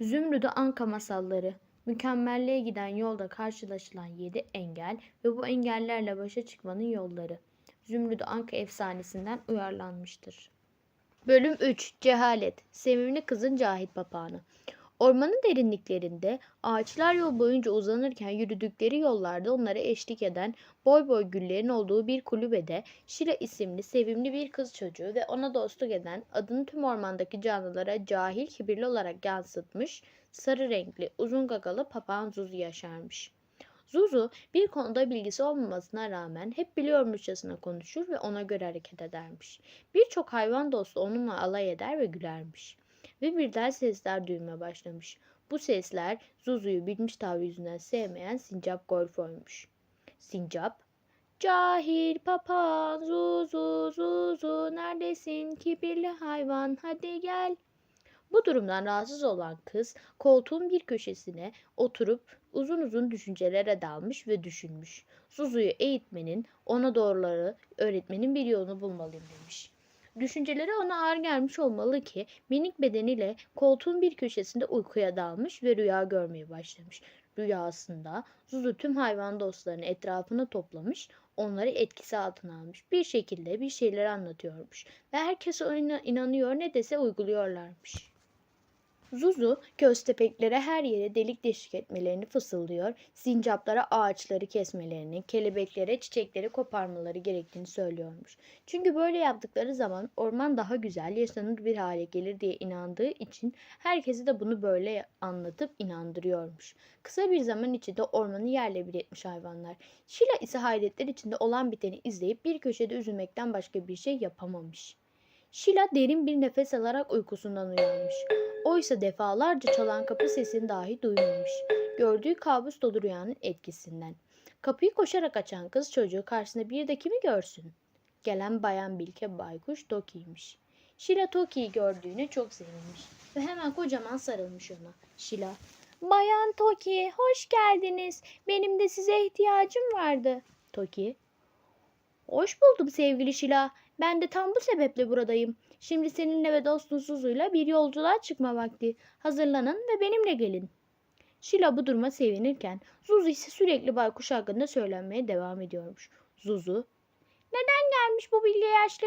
Zümrüdü Anka Masalları Mükemmelliğe giden yolda karşılaşılan yedi engel ve bu engellerle başa çıkmanın yolları. Zümrüdü Anka efsanesinden uyarlanmıştır. Bölüm 3 Cehalet Sevimli kızın cahit papağanı Ormanın derinliklerinde ağaçlar yol boyunca uzanırken yürüdükleri yollarda onlara eşlik eden boy boy güllerin olduğu bir kulübede Şila isimli sevimli bir kız çocuğu ve ona dostluk eden adını tüm ormandaki canlılara cahil kibirli olarak yansıtmış sarı renkli uzun gagalı papağan Zuzu yaşarmış. Zuzu bir konuda bilgisi olmamasına rağmen hep biliyormuşçasına konuşur ve ona göre hareket edermiş. Birçok hayvan dostu onunla alay eder ve gülermiş ve birden sesler duymaya başlamış. Bu sesler Zuzu'yu bilmiş tavrı yüzünden sevmeyen Sincap Golfo'ymuş. Sincap, Cahil papağan Zuzu Zuzu neredesin kibirli hayvan hadi gel. Bu durumdan rahatsız olan kız koltuğun bir köşesine oturup uzun uzun düşüncelere dalmış ve düşünmüş. Zuzu'yu eğitmenin, ona doğruları öğretmenin bir yolunu bulmalıyım demiş. Düşünceleri ona ağır gelmiş olmalı ki minik bedeniyle koltuğun bir köşesinde uykuya dalmış ve rüya görmeye başlamış. Rüyasında Zuzu tüm hayvan dostlarını etrafına toplamış, onları etkisi altına almış. Bir şekilde bir şeyleri anlatıyormuş ve herkes ona inanıyor ne dese uyguluyorlarmış. Zuzu köstepeklere her yere delik deşik etmelerini fısıldıyor, sincaplara ağaçları kesmelerini, kelebeklere çiçekleri koparmaları gerektiğini söylüyormuş. Çünkü böyle yaptıkları zaman orman daha güzel, yaşanır bir hale gelir diye inandığı için herkesi de bunu böyle anlatıp inandırıyormuş. Kısa bir zaman içinde ormanı yerle bir etmiş hayvanlar. Şila ise hayretler içinde olan biteni izleyip bir köşede üzülmekten başka bir şey yapamamış. Şila derin bir nefes alarak uykusundan uyanmış. Oysa defalarca çalan kapı sesini dahi duymamış. Gördüğü kabus dolu rüyanın etkisinden. Kapıyı koşarak açan kız çocuğu karşısında bir de kimi görsün? Gelen bayan Bilke Baykuş Toki'ymiş. Şila Toki'yi gördüğüne çok sevinmiş ve hemen kocaman sarılmış ona. Şila, Bayan Toki, hoş geldiniz. Benim de size ihtiyacım vardı. Toki, Hoş buldum sevgili Şila. Ben de tam bu sebeple buradayım. Şimdi seninle ve dostun Suzu'yla bir yolculuğa çıkma vakti. Hazırlanın ve benimle gelin. Şila bu duruma sevinirken Zuzu ise sürekli baykuş hakkında söylenmeye devam ediyormuş. Zuzu, neden gelmiş bu bilge yaşlı?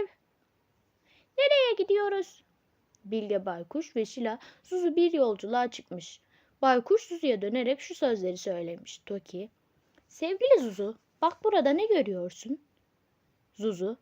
Nereye gidiyoruz? Bilge baykuş ve Şila Zuzu bir yolculuğa çıkmış. Baykuş Zuzu'ya dönerek şu sözleri söylemiş. Toki, sevgili Zuzu, bak burada ne görüyorsun? Zuzu,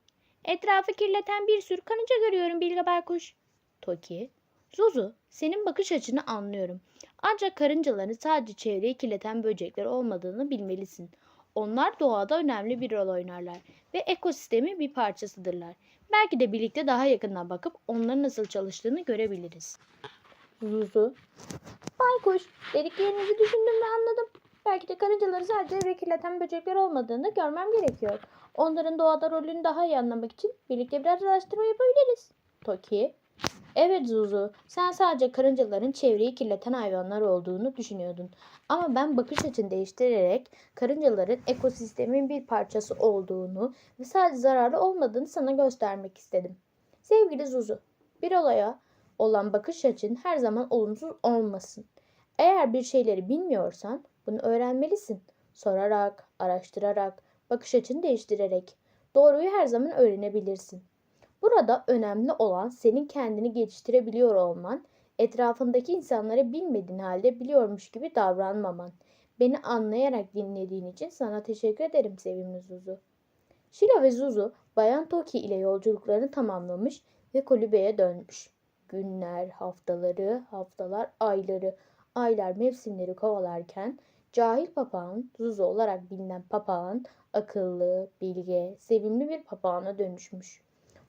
Etrafı kirleten bir sürü karınca görüyorum Bilge Baykuş. Toki, Zuzu, senin bakış açını anlıyorum. Ancak karıncaların sadece çevreyi kirleten böcekler olmadığını bilmelisin. Onlar doğada önemli bir rol oynarlar ve ekosistemin bir parçasıdırlar. Belki de birlikte daha yakından bakıp onların nasıl çalıştığını görebiliriz. Zuzu, Baykuş, dediklerinizi düşündüm ve anladım. Belki de karıncaları sadece kirleten böcekler olmadığını görmem gerekiyor. Onların doğada rolünü daha iyi anlamak için birlikte biraz araştırma yapabiliriz. Toki. Evet Zuzu, sen sadece karıncaların çevreyi kirleten hayvanlar olduğunu düşünüyordun. Ama ben bakış açını değiştirerek karıncaların ekosistemin bir parçası olduğunu ve sadece zararlı olmadığını sana göstermek istedim. Sevgili Zuzu, bir olaya olan bakış açın her zaman olumsuz olmasın. Eğer bir şeyleri bilmiyorsan bunu öğrenmelisin. Sorarak, araştırarak, bakış açını değiştirerek. Doğruyu her zaman öğrenebilirsin. Burada önemli olan senin kendini geliştirebiliyor olman, etrafındaki insanları bilmediğin halde biliyormuş gibi davranmaman. Beni anlayarak dinlediğin için sana teşekkür ederim sevimli Zuzu. Şila ve Zuzu Bayan Toki ile yolculuklarını tamamlamış ve kulübeye dönmüş. Günler, haftaları, haftalar, ayları, aylar mevsimleri kovalarken cahil papağan, Zuzu olarak bilinen papağan akıllı, bilge, sevimli bir papağana dönüşmüş.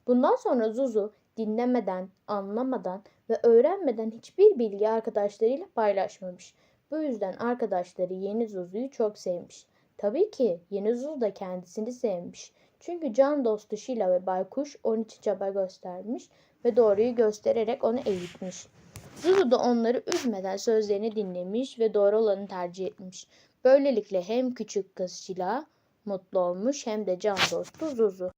Bundan sonra Zuzu dinlemeden, anlamadan ve öğrenmeden hiçbir bilgi arkadaşlarıyla paylaşmamış. Bu yüzden arkadaşları yeni Zuzu'yu çok sevmiş. Tabii ki yeni Zuzu da kendisini sevmiş. Çünkü can dostu Şila ve Baykuş onun için çaba göstermiş ve doğruyu göstererek onu eğitmiş. Zuzu da onları üzmeden sözlerini dinlemiş ve doğru olanı tercih etmiş. Böylelikle hem küçük kız Şila mutlu olmuş hem de can dostu Zuzu.